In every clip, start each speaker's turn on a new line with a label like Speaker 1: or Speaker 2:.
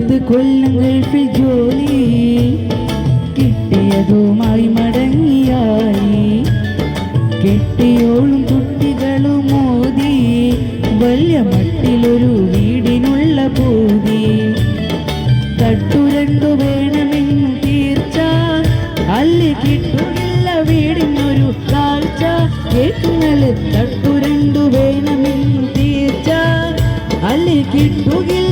Speaker 1: പത്ത് കൊല്ലം ഗൾഫിൽ ജോലി. കിട്ടിയതുമായി മടങ്ങിയായി. കെട്ടിയോളും കുട്ടികളും മോദി. വലിയ മട്ടിലൊരു വീടിനുള്ള പൂതി. തട്ടുരണ്ടു വേണമെന്നു തീർച്ച. അല്ലെ കിട്ടുകില്ല വീടിനൊരു കാഴ്ച. കേട്ടിങ്ങളെ തട്ടു രണ്ടു വേണമെന്നു തീർച്ച. അല്ലെ കിട്ടുകില്ല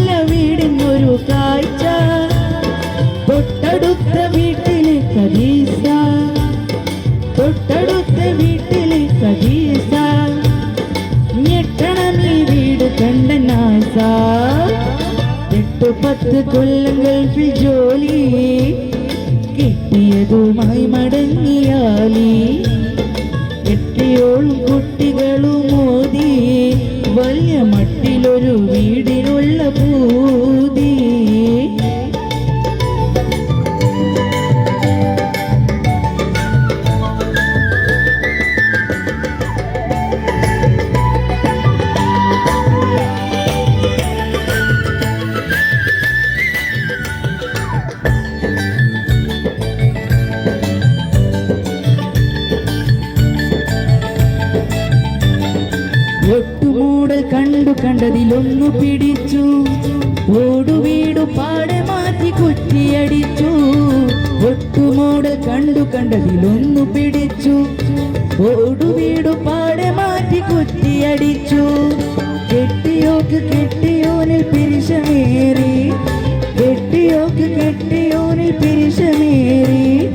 Speaker 1: തൊട്ടടുത്ത വീട്ടിലെ സതീസ ഞെട്ടണ നീ വീട് കണ്ട നാസ എട്ടു പത്ത് കൊല്ലം ഗൾഫിൽ ജോലി. കിട്ടിയതുമായി മടങ്ങിയാലി. എട്ടിയോളും കുട്ടികളും മോദി. വലിയ മട്ടിലൊരു ഒട്ടുമൂടൽ കണ്ടു കണ്ടതിലൊന്നു പിടിച്ചു. ഓടുവീടു പാടെ മാറ്റി കുറ്റിയടിച്ചു. ഒട്ടുമോട് കണ്ടു കണ്ടതിലൊന്നു പിടിച്ചു. ഓടുവീടു പാടെ മാറ്റി കുറ്റിയടിച്ചു. കെട്ടിയോക്ക് കെട്ടിയോനിൽ പിരിശമേറി. കെട്ടിയോക്ക് കെട്ടിയോനിൽ പിരിശമേറി.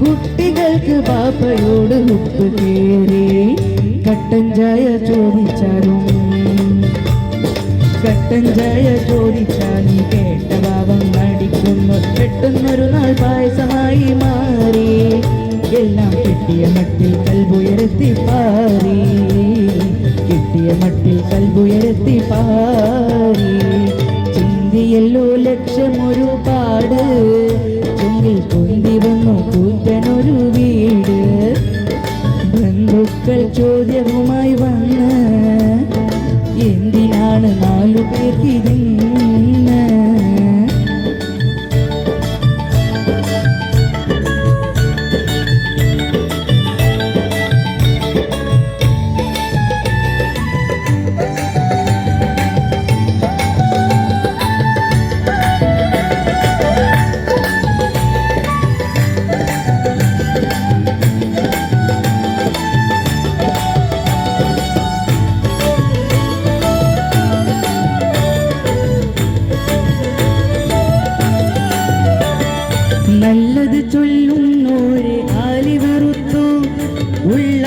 Speaker 1: കുട്ടികൾക്ക് പാപ്പയോട് ഉപ്പ് കേറി കട്ടൻ ചായ ചോദിച്ചാലും കട്ടൻ ചോദിച്ചാൽ ചോദിച്ചാലും കേട്ട ഭാവം നടിക്കുന്നു. പെട്ടെന്നൊരു നാൾ പായസമായി മാറി. എല്ലാം കിട്ടിയ മട്ടിൽ കൽബുയർത്തി പാറി. കിട്ടിയ മട്ടിൽ കൽബുയർത്തി പാറി. ചിന്തിയല്ലോ ലക്ഷ്യമൊരു പാട്. ചുങ്കിൽ പൊന്തി വന്നു കൂറ്റനൊരു വീട്. ബന്ധുക്കൾ ചോദ്യവുമായി വന്ന് എന്തിനാണ് നാലു പേർ തിരിഞ്ഞ്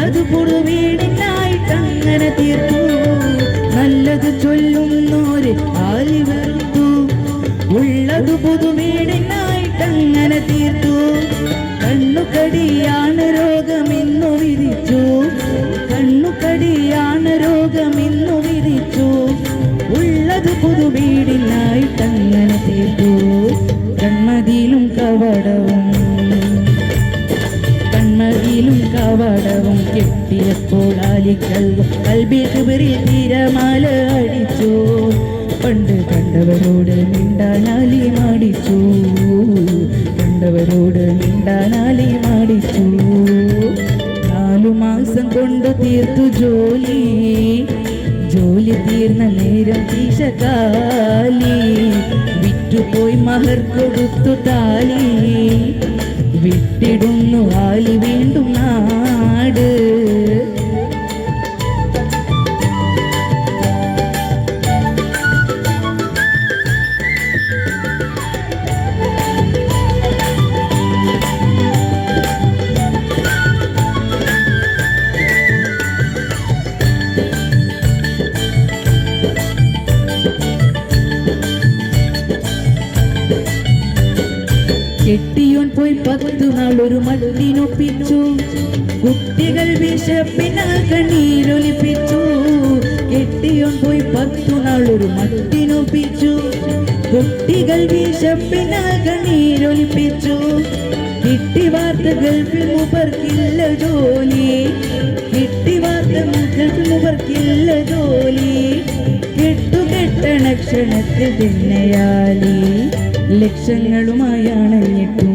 Speaker 1: ഉള്ളത് പുറവീടിനായിട്ടങ്ങനെ തീർത്തു. നല്ലത് ചൊല്ലുന്നോര് ആലി വെറുത്തു ഉള്ളത് പുതുവീടിനായിട്ടങ്ങനെ കൽബിൽ തിരമാല അടിച്ചു. പണ്ട് കണ്ടവരോട് മിണ്ടാനാലി മാടിച്ചു. കണ്ടവരോട് മിണ്ടാനാലി മാടിച്ചു. നാലു മാസം കൊണ്ട് തീർത്തു ജോലി. ജോലി തീർന്ന നേരം തീശകാലി വിറ്റുപോയി മഹർ കൊടുത്തു താലി. വിട്ടിടുന്നു ആലി വീണ്ടും നാട് കെട്ടിയോൻ പോയി പത്തു നാളൊരു മട്ടിനൊപ്പിച്ചു കുട്ടികൾ വിശപ്പിനാൽ കണ്ണീരൊലിപ്പിച്ചു. കെട്ടിയോൻ പോയി പത്തു നാളൊരു മട്ടിനൊപ്പിച്ചു കുട്ടികൾ വിശപ്പിനാൽ കണ്ണീരൊലിപ്പിച്ചു. കിട്ടി വാർത്ത ഗൾഫിൽ മുബർക്കില്ല ജോലി. കിട്ടി വാർത്ത ഗൾഫിൽ മുബർക്കില്ല ജോലി കെട്ടണ ക്ഷണത്തിൽ തന്നെയാലി ലക്ഷങ്ങളുമായി അണഞ്ഞിട്ടും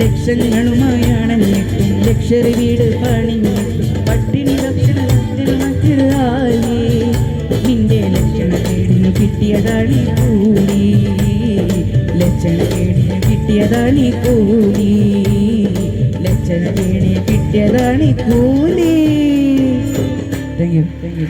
Speaker 1: ലക്ഷങ്ങളുമായി ലക്ഷറി വീട് പണിഞ്ഞിട്ടും. പട്ടിണി ലക്ഷണത്തിൽ നിന്റെ ലക്ഷണ കേടിന് കിട്ടിയതാണ് കൂലി. ലക്ഷണ കേടിന് കിട്ടിയതാണ് കൂലി. ലക്ഷണ കേടിന് കിട്ടിയതാണ് കൂലി. Thank you thank you